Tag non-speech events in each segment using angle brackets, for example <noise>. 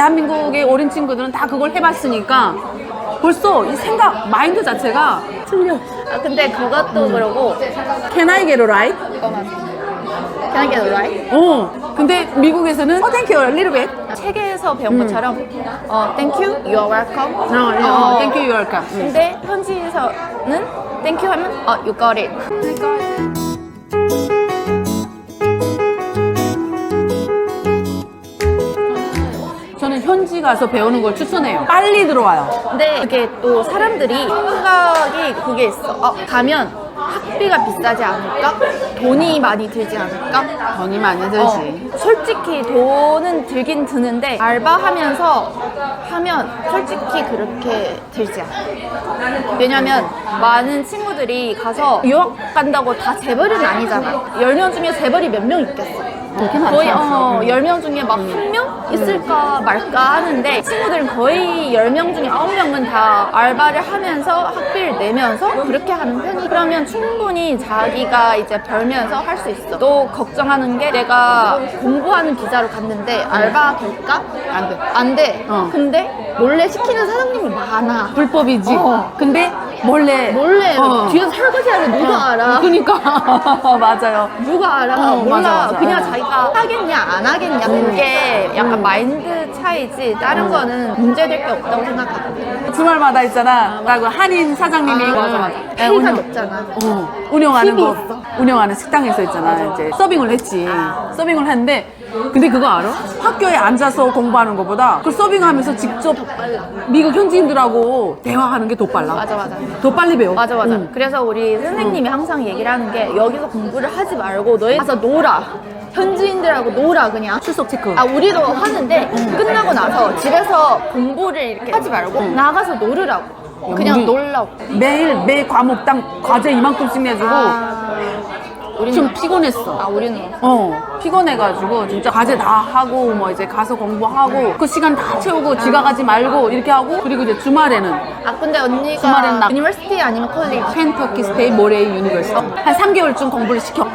대한민국에 어린 친구들은 다 그걸 해봤으니까 벌써 이 생각, 마인드 자체가 틀려. 아 근데 그것도 그러고 Can I get a ride? Can I get a ride? 어. 근데 미국에서는 Oh, thank you, a little bit. 책에서 배운 것처럼 어, thank you, you are welcome. 어, 어, thank you, you're welcome. 음. 근데 현지에서는 thank you 하면 어, you got it. 저는 현지 가서 배우는 걸 추천해요. 빨리 들어와요. 근데 이게 또 사람들이 생각이 그게 있어. 어, 가면 학비가 비싸지 않을까? 돈이 많이 들지 않을까? 돈이 많이 들지. 어, 솔직히 돈은 들긴 드는데 알바하면서 하면 솔직히 그렇게 들지 않아. 왜냐면 많은 친구들이 가서 유학 간다고 다 재벌은 아니잖아. 10명 중에 재벌이 몇 명 있겠어. 그렇게 많지 거의. 어, 10명 중에 막 한 명 있을까 말까 하는데 친구들은 거의 10명 중에 9명은 다 알바를 하면서 학비를 내면서 그렇게 하는 편이 그러면 충분히 자기가 이제 벌면서 할 수 있어 또 걱정하는 게 내가 공부하는 비자로 갔는데 알바 될까? 안 돼. 안 돼. 어. 근데 몰래 시키는 사장님이 많아. 불법이지. 어. 근데 몰래. 몰래 어. 뒤에서 설거지하는 누가 알아? 그니까. <laughs> 맞아요. 누가 알아? 어, 몰라. 맞아, 맞아. 그냥 어. 자기가 하겠냐, 안 하겠냐. 그게 약간 마인드 차이지. 다른 거는 문제될 게 없다고 생각하거든. 주말마다 있잖아. 나그 한인 사장님이 아, 맞아, 맞아. 예, 페이가 운영- 높잖아. 어, 운영하는 힘이 거 있어. 운영하는 식당에서 있잖아. 이제 서빙을 했지. 서빙을 했는데 근데 그거 알아? 학교에 앉아서 공부하는 것보다 그 서빙하면서 직접. 미국 현지인들하고 대화하는 게 더 빨라. 맞아, 맞아. 더 빨리 배워. 맞아, 맞아. 응. 그래서 우리 선생님이 항상 얘기를 하는 게 여기서 공부를 하지 말고 너희 가서 놀아. 현지인들하고 놀아, 그냥. 출석 체크. 아, 우리도 하는데 끝나고 나서 집에서 공부를 이렇게 하지 말고 나가서 놀으라고. 그냥 놀라고. 매일 매 과목당 과제 이만큼씩 내주고 아, 좀 피곤했어. 아, 우리는 어 피곤해가지고 진짜 과제 다 하고 뭐 이제 가서 공부하고 그 시간 다 채우고 지각하지 말고 이렇게 하고 그리고 이제 주말에는 아 근데 언니가 주말엔 나- 유니버시티 아니면 콜리지 켄터키 스테이 모레이 유니버시티 한 3개월쯤 공부를 시켜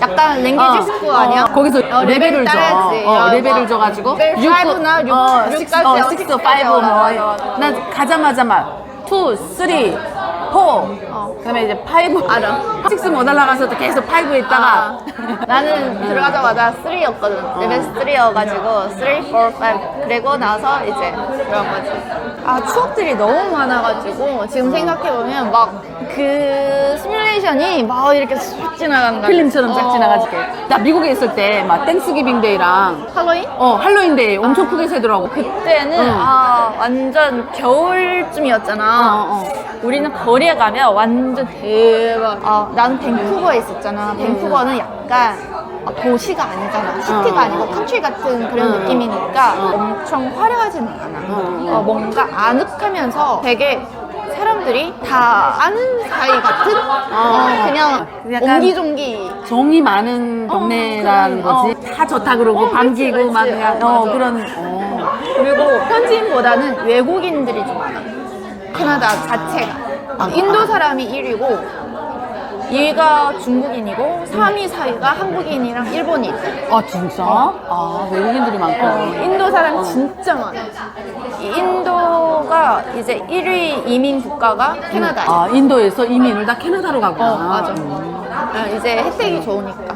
약간 랭귀지 스쿨 아니야? 거기서 어, 레벨을 줘. 어, 어, 레벨을 뭐, 줘가지고 레벨 5나 6, 어, 6 6, 까지 어, 어, 6, 5, 6 까지. 뭐, 맞아, 맞아. 난 가자마자 막 2, 3, 4 그다음에 이제 5 알아. 6 못 올라가서 또 계속 5에 있다가 아, <laughs> 나는 들어가자마자 3였거든. 레벨 3여가지고 3, 4, 5 그리고 나서 이제 그런 거지. 아 추억들이 너무 많아가지고 지금 생각해보면 막 그 시뮬레이션이 막 이렇게 쑥 지나간다 필름처럼 쫙 어. 지나가지게 나 미국에 있을 때 막 땡스기빙 데이랑 할로윈? 어 할로윈 데이 엄청 크게 세더라고 그때는 응. 아 완전 겨울쯤이었잖아. 어, 어. 우리는 거리에 가면 완전 대박. 아 나는 밴쿠버에 있었잖아. 밴쿠버는 약간 어, 도시가 아니잖아. 시티가 어. 아니고 컨트리 같은 그런 응. 느낌이니까 어. 엄청 화려하진 않아. 응. 어, 뭔가 아늑하면서 되게 사람들이 다 아는 사이 같은 어, 그냥 약간 옹기종기 정이 많은 동네라는 그런, 거지 다 좋다 그러고 어, 반기고 막 그치. 그냥 어, 어, 맞아. 그런 어. 그리고 현지인보다는 외국인들이 좀 많아. 캐나다 자체가. 아, 인도 사람이 1위고, 2위가 중국인이고, 3위, 4위가 한국인이랑 일본인. 아 진짜? 아 외국인들이 많고 어, 인도 사람 어. 진짜 많아. 이 인도가 이제 1위 이민 국가가 캐나다야. 아 인도에서 이민을 다 캐나다로 가구나 어, 맞아. 음. 어, 이제 혜택이 좋으니까.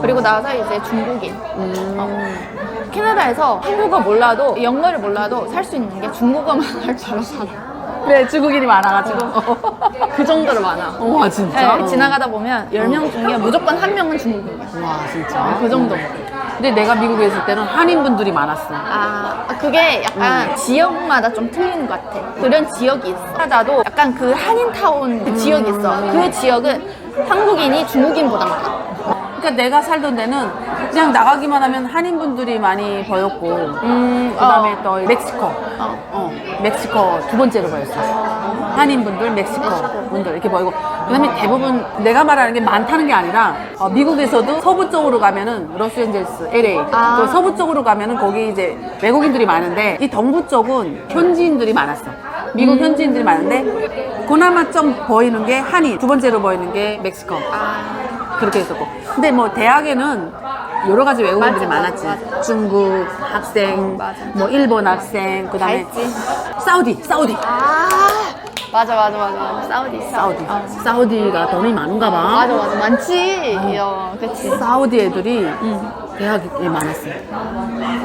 그리고 나서 이제 중국인. 음. 캐나다에서 한국어 몰라도, 영어를 몰라도 살 수 있는 게 중국어만 <laughs> 할 줄 알아 살아. 네 중국인이 많아가지고 <laughs> 그 정도로 많아. 와 진짜? 네, 지나가다 보면 10명 중에 무조건 한 명은 중국인이야. 와 진짜 그 정도. 근데 내가 미국에 있을 때는 한인분들이 많았어 아, 그게 약간 지역마다 좀 틀리는 것 같아. 그런 지역이 있어. 나도 약간 그 한인타운 그 지역이 있어. 그 지역은 한국인이 중국인보다 많아. 그러니까 내가 살던 데는 그냥 나가기만 하면 한인분들이 많이 보였고 음, 그다음에 어. 또 멕시코 어. 어, 멕시코 두 번째로 보였어. 한인분들, 멕시코 분들 이렇게 보이고 그다음에 대부분 내가 말하는 게 많다는 게 아니라 어, 미국에서도 서부 쪽으로 가면은 로스앤젤스, LA 아. 또 서부 쪽으로 가면은 거기 이제 외국인들이 많은데 이 동부 쪽은 현지인들이 많았어. 미국 음. 현지인들이 많은데 그나마 좀 보이는 게 한인, 두 번째로 보이는 게 멕시코 아, 그렇게 했었고 근데 뭐 대학에는 여러 가지 외국인들이 맞아, 많았지. 맞아. 중국 학생, 맞아. 뭐 일본 학생, 그 다음에 다 했지. 사우디, 사우디. 아 맞아 맞아 맞아 사우디 사우디. 어. 사우디가 돈이 많은가 봐. 맞아 맞아 많지 어, 그치 사우디 애들이 대학에 많았어.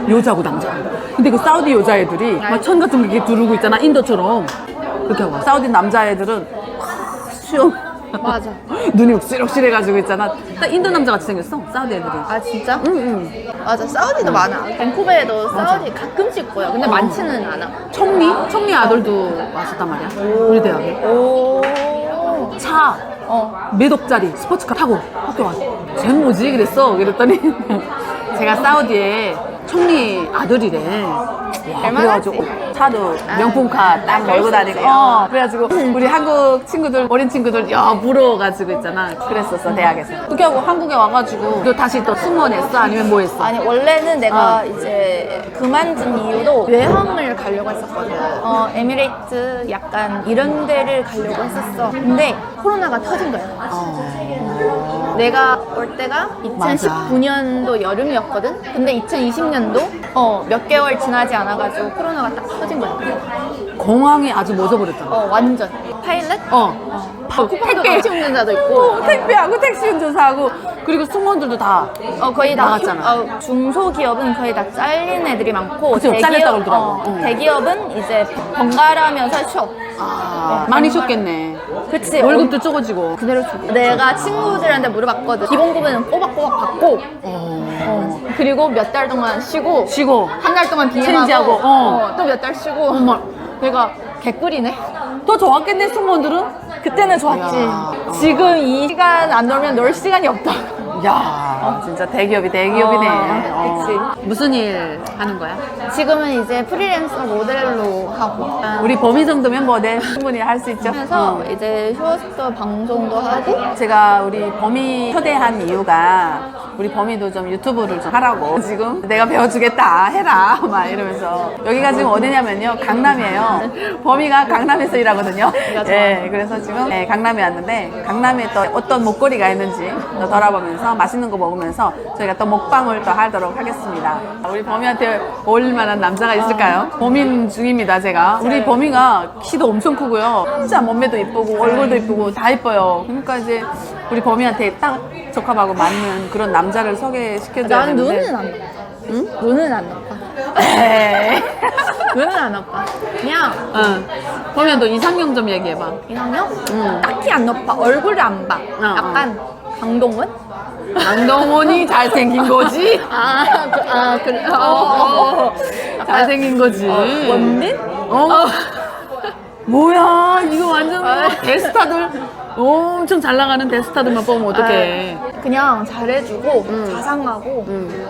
여자고 남자. 근데 그 사우디 여자애들이 막 천 같은 게 이렇게 두르고 있잖아. 인도처럼. 그렇게 하고. 사우디 남자애들은 수영. 맞아 눈이 욱실욱실해가지고 있잖아. 딱 인도 남자 같이 생겼어. 사우디 애들이. 아 진짜? 응, 응. 맞아 사우디도 많아 밴쿠버에도 사우디 가끔씩 보여 근데 어. 많지는 않아 청리? 청리 아들도 왔었단 말이야. 우리 대학에. 오 차. 어. 몇 억짜리 스포츠카 타고 학교 왔어. 쟤 뭐지? 그랬어. 그랬더니 <laughs> 제가 사우디에 청리 아들이래. 와, 할만하지. 그래가지고 차도 명품카 딱 몰고 수 다니고. 어, 그래가지고 우리 한국 친구들, 어린 친구들 야 부러워가지고 있잖아. 그랬었어 대학에서. 그렇게 하고 한국에 와가지고 또 다시 또 승무원했어? 아니면 뭐 했어? 아니 원래는 내가 어. 이제 그만둔 이유로 외항을 가려고 했었거든. 어 에미레이트 약간 이런 데를 가려고 했었어. 근데 코로나가 터진 거야. 어. 내가 올 때가 맞아. 2019년도 여름이었거든. 근데 2020년도 어 몇 개월 지나지 않아가지고 코로나가 딱 터진 거야. 공항이 아주 멎어버렸잖아. 어 완전 파일럿. 어. 쿠팡도 택시 운전자도 있고. 어, 택배하고 택시 운전사하고 그리고 승무원들도 다 어 거의 다 나갔잖아. 휴- 어, 중소기업은 거의 다 잘린 애들이 많고 그치, 잘렸다고 그러더라고. 어, 응. 대기업은 이제 번갈아면서 쉬어. 아, 많이 쉬었겠네. 그치 월급도 적어지고. 그대로 줘. 내가 친구들한테 물어봤거든. 기본급은 꼬박꼬박 받고 어, 그리고 몇 달 동안 쉬고 쉬고 한 달 동안 체인지하고, 비행하고 어. 또 몇 달 쉬고 어머. 내가 개꿀이네. 더 좋았겠네 승무원들은. 그때는 좋았지. 지금 이 시간 안 놀면 놀 시간이 없다. 야, 진짜 대기업이 대기업이네. 어, 그치. 무슨 일 하는 거야? 지금은 이제 프리랜서 모델로 하고 우리 범위 정도면 뭐내 충분히 할 수 있죠. 하면서 어. 이제 쇼호스트 방송도 하고 제가 우리 범위 초대한 이유가 우리 범위도 좀 유튜브를 좀 하라고 지금 내가 배워주겠다 해라 막 이러면서 여기가 지금 어디냐면요 강남이에요 범위가 강남에서 일하거든요 예 그래서 지금 예, 강남에 왔는데 강남에 또 어떤 먹거리가 있는지 또 돌아보면서 맛있는 거 먹으면서 저희가 또 먹방을 또 하도록 하겠습니다 우리 범위한테 어울릴 만한 남자가 있을까요? 고민 중입니다 제가 우리 범위가 키도 엄청 크고요 진짜 몸매도 이쁘고 얼굴도 이쁘고 다 이뻐요 그러니까 이제 우리 범이한테 딱 적합하고 맞는 그런 남자를 소개시켜줘야 난 되는데 눈은 안 높아. 응? 눈은 안 높아. 에이. 눈은 안 높아. 그냥 응. 범이야 너 이상형 좀 얘기해봐 이상형? 응. 딱히 안 높아. 얼굴을 안 봐. 어, 약간 강동원? 강동원이 <laughs> 잘생긴 거지 아, 그, 아 그래. 어, 어, 어. 잘생긴 거지 어, 원빈? 어. 뭐야 이거 완전 뭐 아. 대스타들 엄청 잘 나가는 대스타들만 뽑으면 어떡해 아, 그냥 잘해주고 음. 자상하고 응.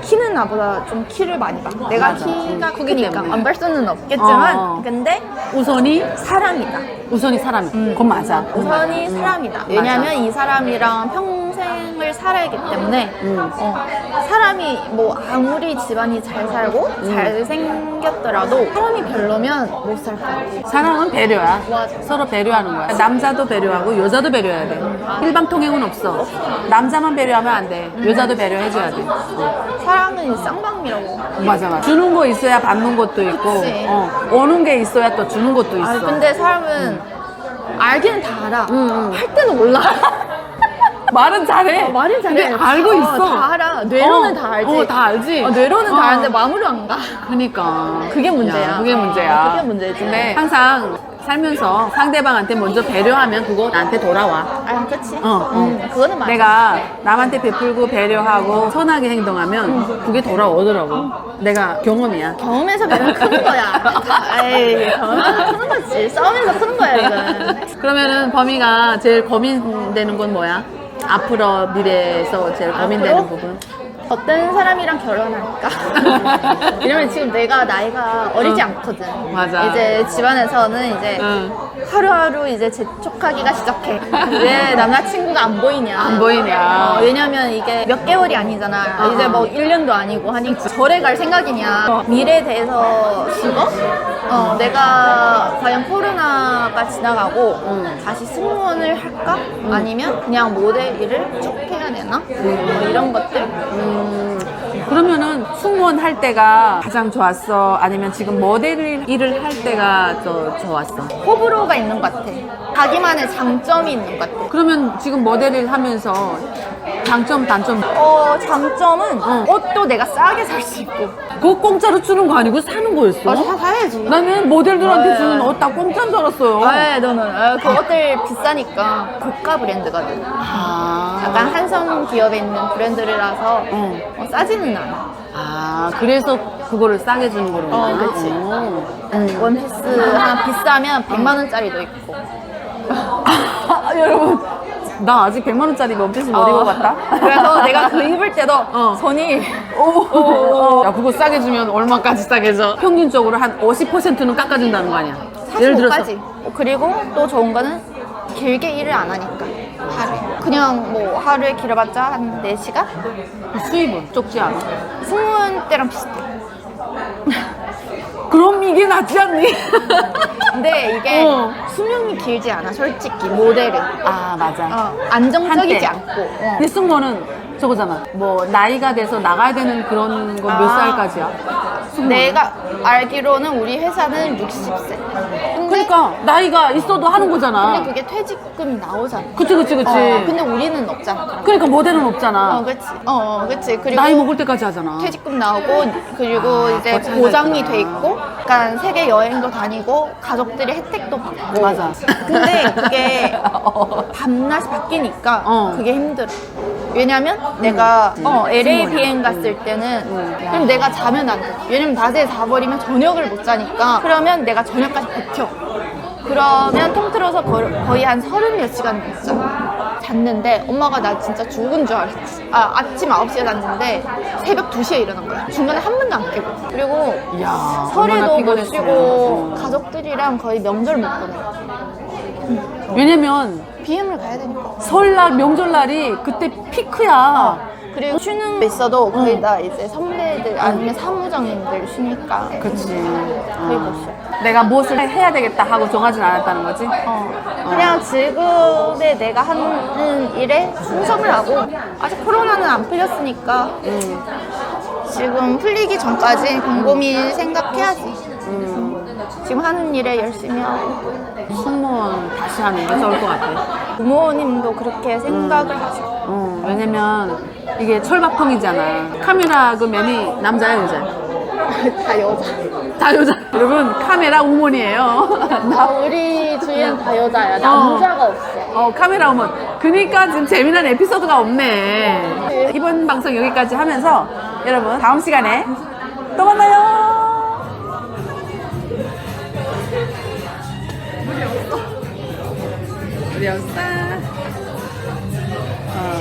키는 나보다 좀 키를 많이 봐. 내가 맞아. 키가 음, 크기 크니까 때문에. 안볼 수는 없겠지만 어. 근데 우선이 사람이다. 우선이 사람 그건 맞아 그건 맞아. 우선이 응. 사람이다. 왜냐면 이 사람이랑 평 생을 살아야 기 때문에 응. 어, 사람이 뭐 아무리 집안이 잘 살고 음. 잘 생겼더라도 사람이 별로면 못 살 거야. 사랑은 배려야. 맞아. 서로 배려하는 거야. 남자도 배려하고 여자도 배려해야 돼. 일방 통행은 없어. 남자만 배려하면 안 돼. 여자도 배려해줘야 돼. 어. 사랑은 쌍방이라고. 맞아, 맞아. 주는 거 있어야 받는 것도 있고, 그치. 어, 오는 게 있어야 또 주는 것도 있어. 아 근데 사람은 알기는 다 알아. 응, 응. 할 때는 몰라. <laughs> 말은 잘해. 어, 말은 잘해. 근데 알고 어, 있어. 다 알아. 뇌로는 어, 다 알지. 어, 다 알지. 어, 뇌로는 어. 다 아는데 마음으로 안 가. 그니까. 그게 문제야. 야, 그게 어, 문제야. 그게 문제지. 근데 항상 살면서 상대방한테 먼저 배려하면 그거 나한테 돌아와. 아, 그치. 어, 어. 음, 그거는 맞아. 내가 남한테 베풀고 배려하고 선하게 행동하면 그게 돌아오더라고. 내가 경험이야. 경험에서 배는 크는 거야. <laughs> 다- 에이, 경험에서 크는 거지. 싸움에서 크는 거야, 이건. 그러면은 범이가 제일 고민되는 건 뭐야? 앞으로 미래에서 제일 고민되는 앞으로? 부분. 어떤 사람이랑 결혼할까? <laughs> 왜냐면 지금 내가 나이가 어리지 응. 않거든. 맞아. 이제 집안에서는 이제 응. 하루하루 이제 재촉하기가 시작해. 왜 <laughs> 남자친구가 안 보이냐. 안 보이냐. 어, 왜냐면 이게 몇 개월이 아니잖아. 어, 이제 어. 뭐 1년도 아니고 하니까 절에 갈 생각이냐. 미래에 대해서 죽어? 어, 내가 과연 코로나가 지나가고 응. 다시 승무원을 할까? 아니면 그냥 모델 일을 쭉 해야 되나? 뭐 이런 것들. 그러면은 승무원 할 때가 가장 좋았어? 아니면 지금 모델 일을 할 때가 더 좋았어? 호불호가 있는 것 같아. 자기만의 장점이 있는 것 같아. 그러면 지금 모델 일 하면서 장점, 단점 어, 장점은 어. 옷도 내가 싸게 살 수 있고. 그거 공짜로 주는 거 아니고 사는 거였어? 다 사야지. 나는 모델들한테 네. 주는 옷 다 공짜인 줄 알았어요. 아, 너는 아, 그 옷들 비싸니까 고가 브랜드거든. 아, 약간 한성 기업에 있는 브랜드라서 응. 어, 싸지는 않아. 아, 그래서 그거를 싸게 주는 거구나. 어, 그치. 어. 원피스 하나 비싸면 100만 원짜리도 있고. 아, <laughs> 여러분, 나 아직 100만 원짜리 원피스 못 어. 입어봤다. 그래서 내가 그 입을 때도 <laughs> 어. 손이 오. 야, 그거 싸게 주면 얼마까지 싸게 줘? 평균적으로 한 50%는 깎아준다는 거 아니야? 45까지. 그리고 또 좋은 거는 길게 일을 안 하니까. 그냥 뭐 하루에 길어봤자 한 4시간? 수입은 적지 않아. 승무원 때랑 비슷해. <laughs> 그럼 이게 낫지 않니? <laughs> 근데 이게 어. 수명이 길지 않아, 솔직히, 모델은. 아, 맞아. 어, 안정적이지 한때. 않고. 어. 근데 승무원은 저거잖아. 뭐, 나이가 돼서 나가야 되는 그런 건 몇 아. 살까지야? 내가 알기로는 우리 회사는 60세. 근데, 그러니까, 나이가 있어도 하는 거잖아. 근데 그게 퇴직금이 나오잖아. 그치, 그치, 그치. 어, 근데 우리는 없잖아. 그러니까 모델은 없잖아. 어, 그치. 어, 어, 그치. 그리고 나이 먹을 때까지 하잖아. 퇴직금 나오고 그리고 아, 이제 보장이 있구나. 돼 있고 약간 세계 여행도 다니고 가족들이 혜택도 받고 맞아. 근데 그게 <laughs> 어. 밤낮이 바뀌니까 어. 그게 힘들어 왜냐면 내가 어, LA 승무원이야. 비행 갔을 때는 음. 그럼 내가 자면 안 돼 왜냐면 낮에 자버리면 저녁을 못 자니까 그러면 내가 저녁까지 버텨 그러면 통틀어서 거- 거의 한 서른 몇 시간 잤어. 잤는데 엄마가 나 진짜 죽은 줄 알았지. 아, 아침 9시에 잤는데 새벽 2시에 일어난 거야. 중간에 한 번도 안 깨고. 그리고 이야, 얼마나 설에도 못 피곤했으면. 쉬고 어. 가족들이랑 거의 명절 못 보내. 왜냐면 비행을 가야 되니까. 설날, 명절날이 그때 피크야. 그리고 쉬는 게 있어도 거의 다 이제 선배들 아니면 사무장님들 쉬니까 그치. 거의 못 쉬어. 내가 무엇을 해야 되겠다 하고 정하진 않았다는 거지? 어, 그냥 지금의 내가 하는 일에 충성을 하고 아직 코로나는 안 풀렸으니까 음. 지금 풀리기 전까지 곰곰이 생각해야지. 음. 지금 하는 일에 열심히 하고 승무원 다시 하는 게 좋을 것 같아. 부모님도 그렇게 생각을 하죠. 어, 왜냐면 이게 철밥통이잖아. 카메라 그 면이 남자야, 여자야? <laughs> 다 여자. 다 여자. 여러분, 카메라 우먼이에요. 나 우리 주위엔 다 여자야. 남자가 없어. 어, 카메라 우먼. 그니까 지금 재미난 에피소드가 없네. 이번 방송 여기까지 하면서 여러분, 다음 시간에 또 만나요. 우리 역사. 어.